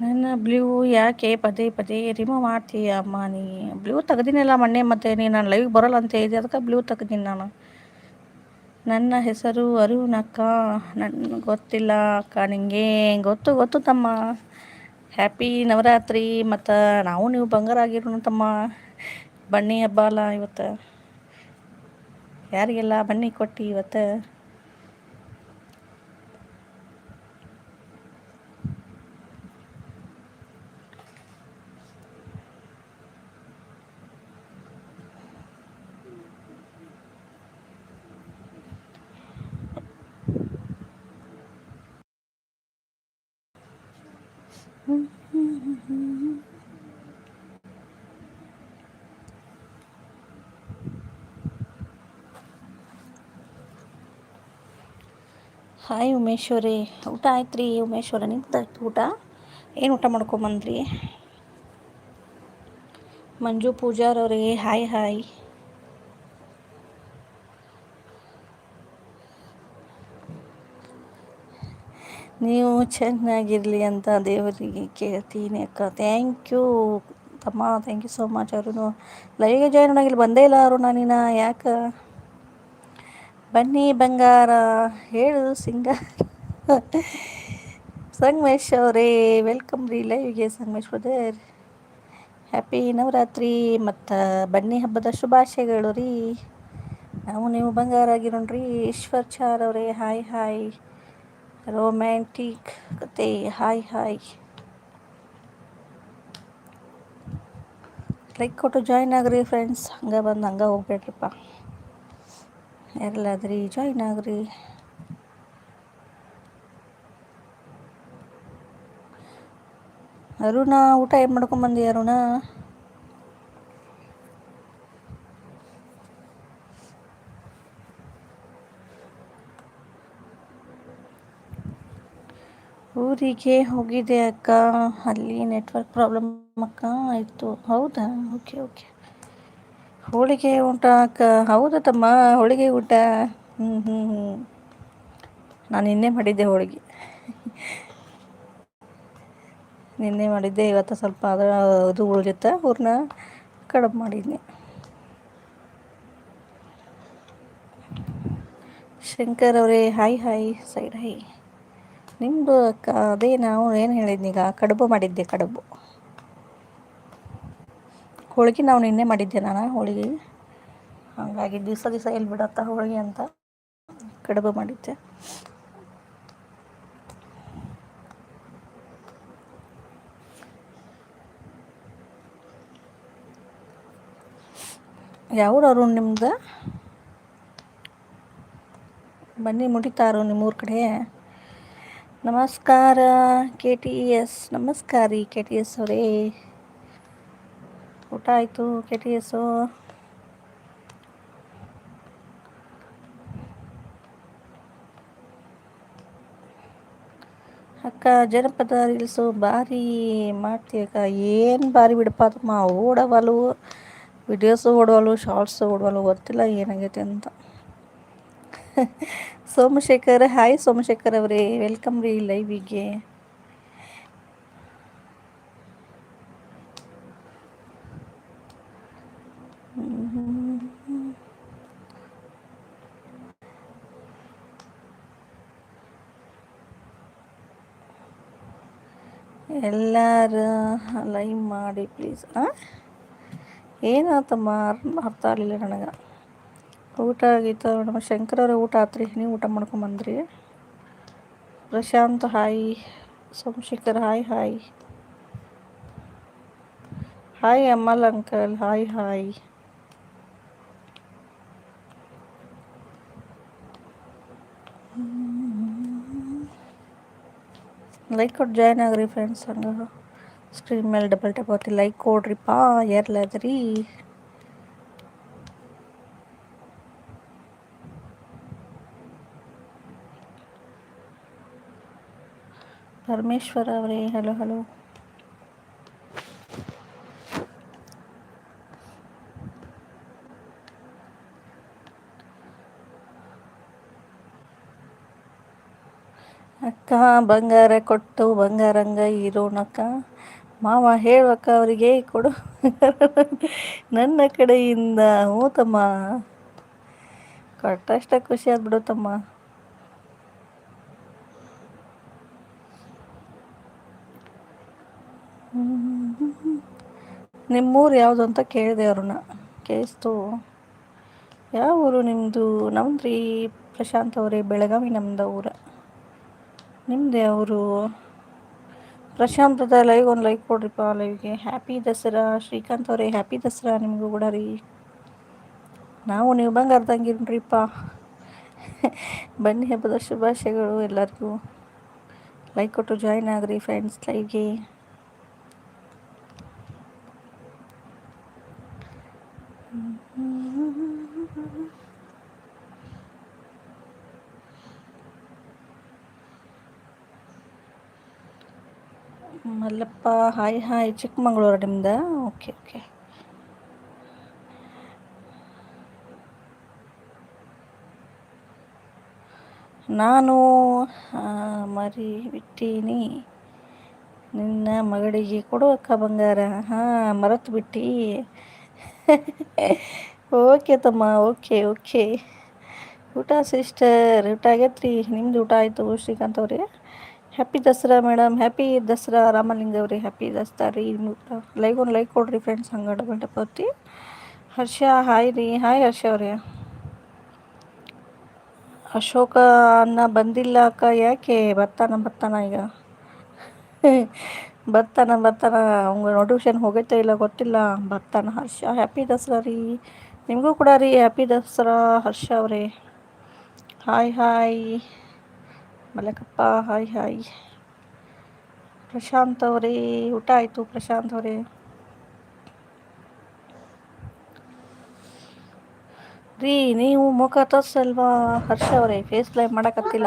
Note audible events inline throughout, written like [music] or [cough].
ನನ್ನ ಬ್ಲೂ ಯಾಕೆ? ಪದೇ ಪದೇ ರಿಮೂವ್ ಮಾಡ್ತೀಯ ಅಮ್ಮ ನೀ? ಬ್ಲೂ ತೆಗ್ದಿನಲ್ಲ ಮೊನ್ನೆ ಮತ್ತೆ ನೀ ನಾನು ಲೈವ್ ಬರೋಲ್ಲ ಅಂತ ಇದೆ ಅದಕ್ಕೆ ಬ್ಲೂ ತೆಗ್ದೀನಿ ನಾನು. ನನ್ನ ಹೆಸರು ಅರುಣಕ್ಕ ನನ್ನ ಗೊತ್ತಿಲ್ಲ ಅಕ್ಕ, ನಿಂಗೆ ಗೊತ್ತು ಗೊತ್ತು ತಮ್ಮ. ಹ್ಯಾಪಿ ನವರಾತ್ರಿ. ಮತ್ತು ನಾವು ನೀವು ಬಂಗಾರ ಆಗಿರೋಣ ತಮ್ಮ. ಬನ್ನಿ ಹಬ್ಬ ಅಲ್ಲ ಇವತ್ತು. ಯಾರಿಗೆಲ್ಲ ಬನ್ನಿ ಕೊಟ್ಟು ಇವತ್ತು. ಹಾಯ್ ಉಮೇಶ್ವರಿ. ಊಟ ಆಯ್ತು ರೀ ಉಮೇಶ್ವರ ನಿಂತಾಯ್ತು ಊಟ? ಏನು ಊಟ ಮಾಡ್ಕೊಂಬಂದ್ರಿ ಮಂಜು ಪೂಜಾರವ್ರಿ ಹಾಯ್ ಹಾಯ್ ನೀವು ಚೆನ್ನಾಗಿರಲಿ ಅಂತ ದೇವರಿಗೆ ಕೇಳ್ತೀನಿ ಅಕ್ಕ. ಥ್ಯಾಂಕ್ ಯು ತಮ್ಮ ಥ್ಯಾಂಕ್ ಯು ಸೋ ಮಚ್ ಅವರು ಲೈವ್ಗೆ ಜಾಯ್ನ್ ಆಗಿಲ್ಲ ಬಂದೇ ಇಲ್ಲ ಅವರು ನೀನು, ಯಾಕೆ? ಬನ್ನಿ ಬಂಗಾರ, ಹೇಳು ಸಿಂಗಾರ. ಸಂಗಮೇಶ್ ಅವರೇ ವೆಲ್ಕಮ್ ರೀ ಲೈವ್ಗೆ ಸಂಗಮೇಶ್ ಬ್ರದರ್ ಹ್ಯಾಪಿ ನವರಾತ್ರಿ, ಮತ್ತು ಬನ್ನಿ ಹಬ್ಬದ ಶುಭಾಶಯಗಳು ರೀ. ನಾವು ನೀವು ಬಂಗಾರ ಆಗಿರೋಣ್ರಿ, ಈಶ್ವರ್ ಚಾರ್ ಅವರೇ ಹಾಯ್ ಹಾಯ್ ರೊಮ್ಯಾಂಟಿಕ್ ಕತೆ ಹಾಯ್ ಹಾಯ್ ಲೈಕ್ ಕೊಟ್ಟು ಜಾಯ್ನ್ ಆಗ್ರಿ ಫ್ರೆಂಡ್ಸ್ ಹಂಗೆ ಬಂದು ಹಂಗೆ ಹೋಗ್ಬೇಡ್ರಿಪ್ಪ. ಯಾರಲ್ಲಾದ್ರಿ ಜಾಯ್ನ್ ಆಗ್ರಿ ಅರುಣ, ಊಟ ಏನು ಮಾಡ್ಕೊಂಬಂದಿ ಅರುಣ? ಊರಿಗೆ ಹೋಗಿದ್ದೆ ಅಕ್ಕ. ಅಲ್ಲಿ ನೆಟ್ವರ್ಕ್ ಪ್ರಾಬ್ಲಮ್ ಅಕ್ಕ. ಆಯಿತು. ಹೌದಾ? ಓಕೆ ಓಕೆ ಹೋಳಿಗೆ ಊಟ ಅಕ್ಕ. ಹೌದಾ ತಮ್ಮ, ಹೋಳಿಗೆ ಊಟ. ಹ್ಞೂ ಹ್ಞೂ ಹ್ಞೂ ನಾನು ನಿನ್ನೆ ಮಾಡಿದ್ದೆ ಹೋಳಿಗೆ. ನಿನ್ನೆ ಮಾಡಿದ್ದೆ, ಇವತ್ತು ಸ್ವಲ್ಪ ಅದರ ಇದು ಉಳಿದಿತ್ತ ಅವ್ರನ್ನ ಕಡುಬು ಮಾಡಿದ್ನಿ. ಶಂಕರ್ ಅವರೇ ಹಾಯ್ ಹಾಯ್ ಸೈಡ್ ಹಾಯ್ ನಿಮ್ಮದು ಕ, ಅದೇ ನಾವು ಏನು ಹೇಳಿದ್ನೀಗ ಕಡುಬು ಮಾಡಿದ್ದೆ, ಕಡುಬು. ಹೋಳಿಗೆ ನಾವು ನಿನ್ನೆ ಮಾಡಿದ್ದೆ ನಾನು ಹೋಳಿಗೆ. ಹಾಗಾಗಿ ದಿವಸ ದಿವಸ ಎಲ್ಲಿ ಬಿಡತ್ತ ಹೋಳಿಗೆ ಅಂತ ಕಡುಬು ಮಾಡಿದ್ದೆ. ಯಾವ ಅರುಣ್ ನಿಮ್ದು? ಬನ್ನಿ ಮುಡಿತಾರು ನಿಮ್ಮೂರ ಕಡೆ. ನಮಸ್ಕಾರ ಕೆ ಟಿ ಎಸ್ ನಮಸ್ಕಾರ ರೀ ಕೆ ಟಿ ಎಸ್ ಅವರೇ. ಊಟ ಆಯಿತು ಕೆ ಟಿ ಎಸ್ಸು ಅಕ್ಕ, ಜನಪದ ರೀಲ್ಸು ಭಾರಿ ಮಾಡ್ತೀಯಕ್ಕ ಏನು ಭಾರಿ ಬಿಡಪ್ಪ ಅದಮ್ಮ ಓಡವಲು ವಿಡಿಯೋಸು ಓಡವಲು ಶಾರ್ಟ್ಸು ಓಡವಲು ಗೊತ್ತಿಲ್ಲ ಏನಾಗೈತೆ ಅಂತ. [laughs] ಸೋಮಶೇಖರ್, ಹಾಯ್ ಸೋಮಶೇಖರ್ ಅವರೇ. ವೆಲ್ಕಮ್ ರೀ ಲೈವಿಗೆ ಎಲ್ಲರೂ ಲೈವ್ ಮಾಡಿ ಪ್ಲೀಸ್ ಹಾಂ ಏನಾತಮ್ಮ ಅರ್ಥ ಆಗಲಿಲ್ಲ ನನಗೆ. ಊಟ ಆಗೈತೆ ನಮ್ಮ ಶಂಕರವ್ರ ಊಟ ಆತ್ರಿ. ನೀವು ಊಟ ಮಾಡ್ಕೊಂಬಂದ್ರಿ. Prashanth, hi. Somashekar, hi hi. Hi ಅಮ್ಮಲ್ uncle. Hi hi. Like ಕೊಟ್ಟು ಜಾಯ್ನ್ ಆಗ್ರಿ ಫ್ರೆಂಡ್ಸ್ ಹಂಗೆ. ಸ್ಕ್ರೀನ್ ಮೇಲೆ ಡಬಲ್ ಟಪ್ ಹೋಗ್ತಿ ಲೈಕ್ ಕೊಡ್ರಿಪ್ಪ ಯಾರ್ಲಾದ್ರಿ ಪರಮೇಶ್ವರ ಅವರೇ, ಹಲೋ ಹಲೋ. ಅಕ್ಕ, ಬಂಗಾರ ಕೊಟ್ಟು ಬಂಗಾರಂಗ ಇರೋಣಕ್ಕ. ಮಾವ ಹೇಳುವಕ್ಕ ಅವರಿಗೆ ಕೊಡು. ನನ್ನ ಕಡೆಯಿಂದ ಹ್ಞೂ ತಮ್ಮ. ಕೊಟ್ಟಷ್ಟ ಖುಷಿ ಆದ್ಬಿಡು ತಮ್ಮ ನಿಮ್ಮೂರು ಯಾವುದು ಅಂತ ಕೇಳಿದೆ ಅವ್ರನ್ನ ಕೇಳಿಸ್ತು. ಯಾವ ಊರು ನಿಮ್ಮದು ನಮ್ದು ರೀ ಪ್ರಶಾಂತ್ ಅವರೇ, ಬೆಳಗಾವಿ ನಮ್ದು ಊರ. ನಿಮ್ಮದು ಅವರು ಪ್ರಶಾಂತ್ ಅದ ಲೈವ್ ಒಂದು ಲೈಕ್ ಕೊಡ್ರಿಪ್ಪ ಲೈವ್ಗೆ ಹ್ಯಾಪಿ ದಸರಾ. ಶ್ರೀಕಾಂತ್ ಅವರೇ ಹ್ಯಾಪಿ ದಸರಾ ನಿಮಗೂ ಕೂಡ ರೀ. ನಾವು ನೀವು ಬಂಗಾರದಂಗಿರ್ರಿಪ್ಪ ಬನ್ನಿ ಹಬ್ಬದ ಶುಭಾಶಯಗಳು ಎಲ್ಲರಿಗೂ. ಲೈಕ್ ಕೊಟ್ಟು ಜಾಯ್ನ್ ಆಗ್ರಿ ಫ್ರೆಂಡ್ಸ್ ಲೈವ್ಗೆ ಮಲ್ಲಪ್ಪ, ಹಾಯ್ ಹಾಯ್, ಚಿಕ್ಕಮಗಳೂರು ನಿಮ್ದ? ಓಕೆ ಓಕೆ ನಾನು ಮರಿ ಬಿಟ್ಟೀನಿ ನಿನ್ನ ಮಗಳಿಗೆ ಕೊಡುವಕ್ಕ ಬಂಗಾರ. ಹಾಂ, ಮರೆತು ಬಿಟ್ಟು. ಓಕೆ ತಮ್ಮ. ಓಕೆ ಓಕೆ ಊಟ ಸಿಸ್ಟರ್ ಊಟ ಆಗೈತ್ರಿ. ನಿಮ್ದು ಊಟ ಆಯಿತು ಶ್ರೀಕಾಂತ್ ಅವ್ರಿ? Happy Dasara madam happy Dasara Ramalinga ಅವ್ರಿ. ಹ್ಯಾಪಿ ದಸರಾ ರೀ. ಊಟ. ಲೈಕ್ ಒಂದು ಲೈಕ್ ಕೊಡ್ರಿ ಫ್ರೆಂಡ್ಸ್ ಹಂಗಡ ಟಪತ್ತಿ ಹರ್ಷ ಹಾಯ್ ರೀ. ಹಾಯ್ ಹರ್ಷ ಅವ್ರಿ. ಅಶೋಕ ಅನ್ನ ಬಂದಿಲ್ಲ ಅಕ್ಕ. ಯಾಕೆ? ಬರ್ತಾನ ಬರ್ತಾನ ಈಗ. [laughs] ಬರ್ತಾನ ಬರ್ತಾನ. ಅವ್ಗೆ ನೋಟಿಫಿಕೇಶನ್ ಹೋಗೈತೆ ಇಲ್ಲ ಗೊತ್ತಿಲ್ಲ. ಬರ್ತಾನ ಹರ್ಷ. ಹ್ಯಾಪಿ ದಸರಾ ರೀ. ನಿಮಗೂ ಕೂಡ ರೀ ಹ್ಯಾಪಿ ದಸರಾ, ಹರ್ಷ ಅವರೇ. Hi hi Malakappa hi hi Prashanth ಅವರೇ, ಊಟ ಆಯಿತು ಪ್ರಶಾಂತ್ ಅವರೇ. ರೀ, ನೀವು ಮುಖ ತೋರ್ಸಲ್ವಾ? ಹರ್ಷ ಅವರೇ ಫೇಸ್ ಲೈವ್ ಮಾಡೋಕತ್ತಿಲ್ಲ.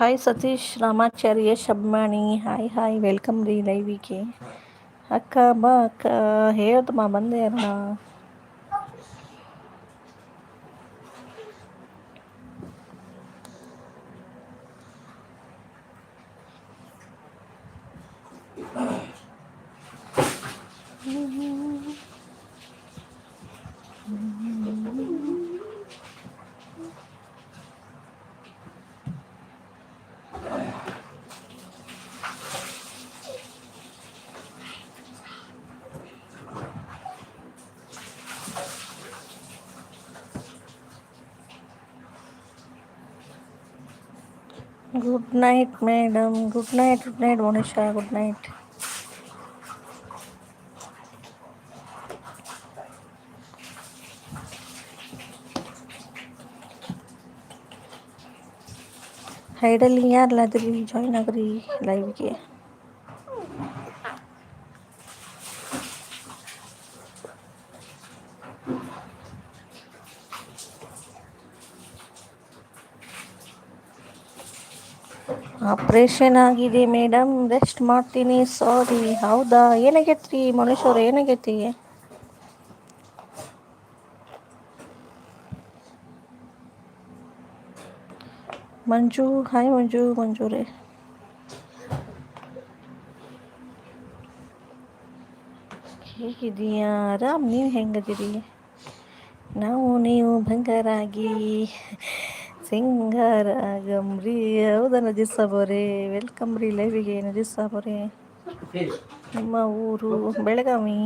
ಹಾಯ್ ಸತೀಶ್ ರಾಮಾಚಾರ್ಯ ಶಬ್ಮಾಣಿ ಹಾಯ್ ಹಾಯ್ ವೆಲ್ಕಮ್ ರೀ ಲೈವಿಗೆ ಅಕ್ಕ ಬಾ ಅಕ್ಕ ಹೇಳ್ದಮ್ಮ ಬಂದೆ ಅಣ್ಣ good night madam good night good night Monisha good night hydel यार लादरी जॉइन कर लाइव किया ಆಪ್ರೇಷನ್ ಆಗಿದೆ ಮೇಡಮ್ ರೆಸ್ಟ್ ಮಾಡ್ತೀನಿ. ಸಾರಿ ಹೌದಾ? ಏನಾಗೈತ್ರಿ ಮನುಷ್ಯರು ಏನಾಗೈತಿ ಮಂಜು ಹಾಯ್ ಮಂಜು, ಮಂಜೂರೇ. ಹೇಗಿದೀಯಾ ಆರಾಮ್ ನೀವು ಹೆಂಗದಿರಿ ನಾವು, ನೀವು ಬಂಗಾರಾಗಿ ಸಿಂಗಾರ ಗಮ್ರಿ ಹೌದಾ ನಜೀಸ್ ಸಾಬೋರೆ ವೆಲ್ಕಮ್ ರೀ ಲೈವಿಗೆ ನಜೀಸ್ ಸಾಬೋರೆ ನಿಮ್ಮ ಊರು ಬೆಳಗಾವಿ.